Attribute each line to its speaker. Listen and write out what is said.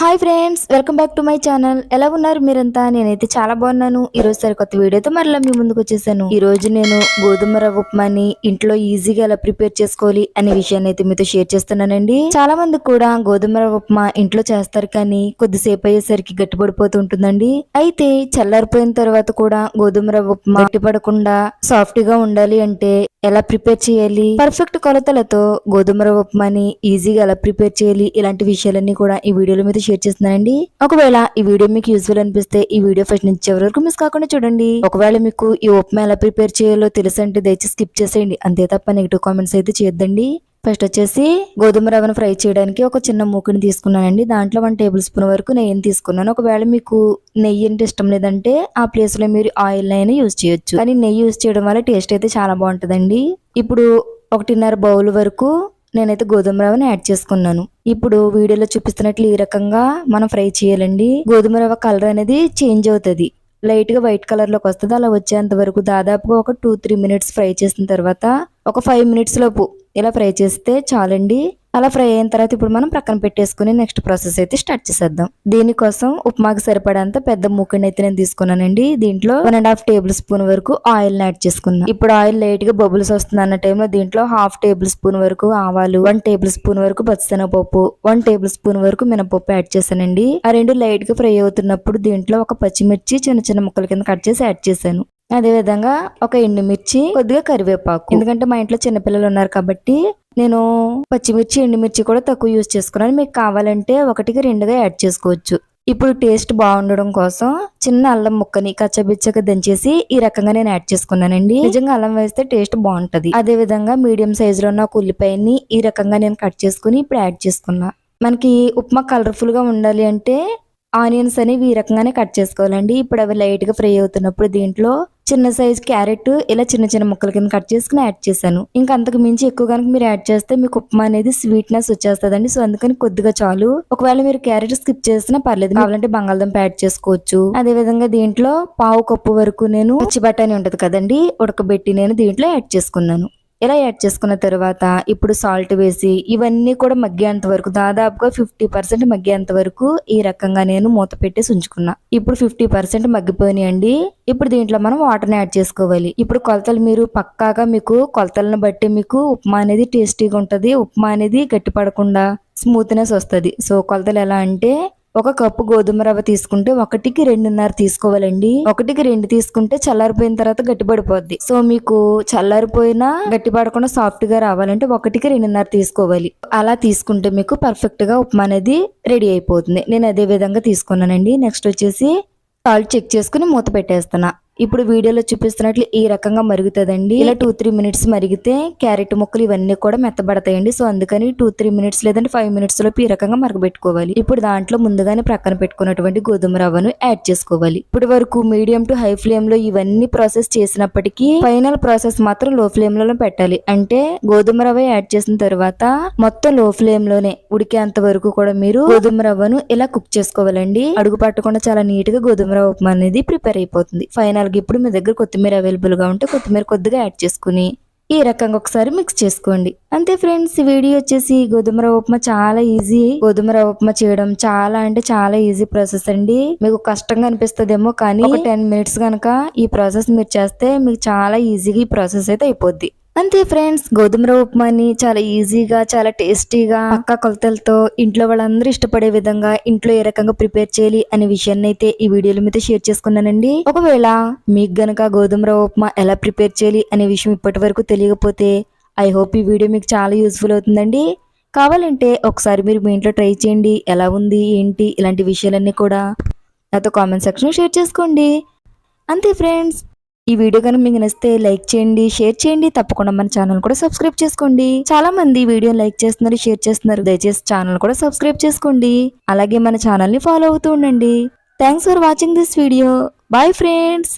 Speaker 1: Hi friends welcome back to my channel ఎలా ఉన్నారు మీరంతా? నేనైతే చాలా బాగున్నాను. ఈ రోజు సరికొత్త వీడియోతో మరలా మీ ముందుకు వచ్చేసాను. ఈ రోజు నేను గోధుమ రవ్వ ఉప్మాని ఇంట్లో ఈజీగా ఎలా ప్రిపేర్ చేసుకోవాలి అనే విషయాన్ని అయితే మీతో షేర్ చేస్తున్నానండి. చాలా మంది కూడా గోధుమ రవ్వ ఉప్మా ఇంట్లో చేస్తారు కానీ కొద్దిసేపు అయ్యేసరికి గట్టిపడిపోతూ ఉంటుందండి. అయితే చల్లారిపోయిన తర్వాత కూడా గోధుమ రవ్వ ఉప్మా గట్టిపడకుండా సాఫ్ట్గా ఉండాలి అంటే ఎలా ప్రిపేర్ చేయాలి? పర్ఫెక్ట్ కొలతలతో గోధుమ రవ్వ ఉప్మాని ఈజీగా ఎలా ప్రిపేర్ చేయాలి? ఇలాంటి విషయాలన్నీ కూడా ఈ వీడియోలో మీద షేర్ చేస్తున్నానండి. ఒకవేళ ఈ వీడియో మీకు యూస్ఫుల్ అనిపిస్తే ఈ వీడియో ఫస్ట్ నుంచి చివరి వరకు మిస్ కాకుండా చూడండి. ఒకవేళ మీకు ఈ ఉప్మా ఎలా ప్రిపేర్ చేయాలో తెలుసంటే దయచేసి స్కిప్ చేసేయండి. అంతే తప్ప నెగిటివ్ కామెంట్స్ అయితే చేయొద్దండి. ఫస్ట్ వచ్చేసి గోధుమ రవ్వను ఫ్రై చేయడానికి ఒక చిన్న మూకుని తీసుకున్నానండి. దాంట్లో వన్ టేబుల్ స్పూన్ వరకు నెయ్యిని తీసుకున్నాను. ఒకవేళ మీకు నెయ్యి అంటే ఇష్టం లేదంటే ఆ ప్లేస్లో మీరు ఆయిల్ అయినా యూజ్ చేయొచ్చు. కానీ నెయ్యి యూజ్ చేయడం వల్ల టేస్ట్ అయితే చాలా బాగుంటుందండి. ఇప్పుడు ఒకటిన్నర బౌల్ వరకు నేనైతే గోధుమ రవ్వని యాడ్ చేసుకున్నాను. ఇప్పుడు వీడియోలో చూపిస్తున్నట్లు ఈ రకంగా మనం ఫ్రై చేయాలండి. గోధుమ రవ్వ కలర్ అనేది చేంజ్ అవుతుంది. లైట్గా వైట్ కలర్లోకి వస్తుంది. అలా వచ్చేంత వరకు దాదాపుగా ఒక టూ త్రీ మినిట్స్ ఫ్రై చేసిన తర్వాత ఒక ఫైవ్ మినిట్స్ లోపు ఇలా ఫ్రై చేస్తే చాలండి. అలా ఫ్రై అయిన తర్వాత ఇప్పుడు మనం ప్రక్కన పెట్టేసుకుని నెక్స్ట్ ప్రాసెస్ అయితే స్టార్ట్ చేసేద్దాం. దీనికోసం ఉప్మాకి సరిపడంత పెద్ద మూకని అయితే నేను తీసుకున్నానండి. దీంట్లో one and half tablespoon వరకు ఆయిల్ యాడ్ చేసుకున్నాను ఇప్పుడు ఆయిల్ లైట్గా బబుల్స్ వస్తుంది అన్న టైంలో దీంట్లో హాఫ్ టేబుల్ స్పూన్ వరకు ఆవాలు వన్ టేబుల్ స్పూన్ వరకు పచ్చిశనగపప్పు వన్ టేబుల్ స్పూన్ వరకు మినపప్పు యాడ్ చేశానండి. ఆ రెండు లైట్గా ఫ్రై అవుతున్నప్పుడు దీంట్లో ఒక పచ్చిమిర్చి చిన్న చిన్న ముక్కల కింద కట్ చేసి యాడ్ చేశాను. అదేవిధంగా ఒక ఎండుమిర్చి కొద్దిగా కరివేపాకు. ఎందుకంటే మా ఇంట్లో చిన్నపిల్లలు ఉన్నారు కాబట్టి నేను పచ్చిమిర్చి ఎండుమిర్చి కూడా తక్కువ యూజ్ చేసుకున్నాను. మీకు కావాలంటే ఒకటికి రెండుగా యాడ్ చేసుకోవచ్చు. ఇప్పుడు టేస్ట్ బాగుండడం కోసం చిన్న అల్లం ముక్కని కచ్చబిచ్చగా దంచేసి ఈ రకంగా నేను యాడ్ చేసుకున్నానండి. నిజంగా అల్లం వేస్తే టేస్ట్ బాగుంటది. అదే విధంగా మీడియం సైజులో ఉన్న ఒక ఉల్లిపాయని ఈ రకంగా నేను కట్ చేసుకుని ఇప్పుడు యాడ్ చేసుకున్నా. మనకి ఉప్మా కలర్ఫుల్గా ఉండాలి అంటే ఆనియన్స్ అనేవి ఈ రకంగానే కట్ చేసుకోవాలండి. ఇప్పుడు అవి లైట్గా ఫ్రై అవుతున్నప్పుడు దీంట్లో చిన్న సైజ్ క్యారెట్ ఇలా చిన్న చిన్న ముక్కల కింద కట్ చేసుకుని యాడ్ చేశాను. ఇంకా అంతకు మించి ఎక్కువ కనుక మీరు యాడ్ చేస్తే మీకు ఉప్మా అనేది స్వీట్నెస్ వచ్చేస్తుందండి. సో అందుకని కొద్దిగా చాలు. ఒకవేళ మీరు క్యారెట్ స్కిప్ చేసినా పర్లేదు. కావాలంటే బంగాళదుంప యాడ్ చేసుకోవచ్చు. అదే విధంగా దీంట్లో పావు కప్పు వరకు నేను పచ్చి బఠానీ ఉంటది కదండి. ఉడకబెట్టి నేను దీంట్లో యాడ్ చేసుకున్నాను. ఇలా యాడ్ చేసుకున్న తర్వాత ఇప్పుడు సాల్ట్ వేసి ఇవన్నీ కూడా మగ్గేంత వరకు దాదాపుగా ఫిఫ్టీ పర్సెంట్ మగ్గేంత వరకు ఈ రకంగా నేను మూత పెట్టేసి ఉంచుకున్నా. ఇప్పుడు ఫిఫ్టీ పర్సెంట్ మగ్గిపోయినాయండి. ఇప్పుడు దీంట్లో మనం వాటర్ని యాడ్ చేసుకోవాలి. ఇప్పుడు కొలతలు మీరు పక్కాగా మీకు కొలతలను బట్టి మీకు ఉప్మా అనేది టేస్టీగా ఉంటుంది ఉప్మా అనేది గట్టి పడకుండా స్మూత్నెస్ వస్తుంది. సో కొలతలు ఎలా అంటే ఒక కప్పు గోధుమ రవ్వ తీసుకుంటే ఒకటికి రెండున్నర తీసుకోవాలండి. ఒకటికి రెండు తీసుకుంటే చల్లారిపోయిన తర్వాత గట్టిపడిపోద్ది. సో మీకు చల్లారిపోయినా గట్టిపడకుండా సాఫ్ట్గా రావాలంటే ఒకటికి రెండున్నర తీసుకోవాలి. అలా తీసుకుంటే మీకు పర్ఫెక్ట్గా ఉప్మా అనేది రెడీ అయిపోతుంది. నేను అదే విధంగా తీసుకున్నానండి. నెక్స్ట్ వచ్చేసి సాల్ట్ చెక్ చేసుకుని మూత పెట్టేస్తున్నా. ఇప్పుడు వీడియోలో చూపిస్తున్నట్లు ఈ రకంగా మరుగుతుందండి. ఇలా టూ త్రీ మినిట్స్ మరిగితే క్యారెట్ ముక్కలు ఇవన్నీ కూడా మెత్తబడతాయండి. సో అందుకని టూ త్రీ మినిట్స్ లేదంటే ఫైవ్ మినిట్స్ లోపు ఈ రకంగా మరగబెట్టుకోవాలి. ఇప్పుడు దాంట్లో ముందుగానే ప్రక్కన పెట్టుకున్నటువంటి గోధుమ రవ్వను యాడ్ చేసుకోవాలి. ఇప్పుడు వరకు మీడియం టు హై ఫ్లేమ్లో ఇవన్నీ ప్రాసెస్ చేసినప్పటికీ ఫైనల్ ప్రాసెస్ మాత్రం లో ఫ్లేమ్లో పెట్టాలి. అంటే గోధుమ రవ్వ యాడ్ చేసిన తర్వాత మొత్తం లో ఫ్లేమ్లోనే ఉడికేంత వరకు కూడా మీరు గోధుమ రవ్వను ఇలా కుక్ చేసుకోవాలండి. అడుగు పట్టకుండా చాలా నీట్గా గోధుమ రవ్వ ఉప్మా అనేది ప్రిపేర్ అయిపోతుంది. ఫైనల్ గా ఇప్పుడు మీ దగ్గర కొత్తిమీర అవైలబుల్గా ఉంటే కొత్తిమీర కొద్దిగా యాడ్ చేసుకుని ఈ రకంగా ఒకసారి మిక్స్ చేసుకోండి. అంతే ఫ్రెండ్స్ ఈ వీడియో వచ్చేసి గోధుమ రవ్వ ఉప్మా చాలా ఈజీ గోధుమ రవ్వ ఉప్మా చేయడం చాలా అంటే చాలా ఈజీ ప్రాసెస్ అండి. మీకు కష్టంగా అనిపిస్తుందేమో కానీ ఒక టెన్ మినిట్స్ కనుక ఈ ప్రాసెస్ మీరు చేస్తే మీకు చాలా ఈజీగా ఈ ప్రాసెస్ అయితే అయిపోద్ది. అంతే ఫ్రెండ్స్ గోధుమ రవ్వ ఉప్మాని చాలా ఈజీగా చాలా టేస్టీగా అక్క కొలతలతో ఇంట్లో వాళ్ళందరూ ఇష్టపడే విధంగా ఇంట్లో ఏ రకంగా ప్రిపేర్ చేయాలి అనే విషయాన్ని అయితే ఈ వీడియోలో మీతో షేర్ చేసుకున్నానండి. ఒకవేళ మీకు గనక గోధుమ రవ్వ ఉప్మా ఎలా ప్రిపేర్ చేయాలి అనే విషయం ఇప్పటి వరకు తెలియకపోతే ఐ హోప్ ఈ వీడియో మీకు చాలా యూస్ఫుల్ అవుతుందండి. కావాలంటే ఒకసారి మీరు మీ ఇంట్లో ట్రై చేయండి ఎలా ఉంది ఏంటి ఇలాంటి విషయాలన్నీ కూడా నాతో కామెంట్ సెక్షన్ షేర్ చేసుకోండి. అంతే ఫ్రెండ్స్ ఈ వీడియో కనుక మీకు నచ్చితే లైక్ చేయండి షేర్ చేయండి. తప్పకుండా మన ఛానల్ కూడా సబ్స్క్రైబ్ చేసుకోండి. చాలా మంది వీడియో లైక్ చేస్తున్నారు షేర్ చేస్తున్నారు. దయచేసి ఛానల్ కూడా సబ్స్క్రైబ్ చేసుకోండి. అలాగే మన ఛానల్ని ఫాలో అవుతూ ఉండండి. Thanks for watching this video bye friends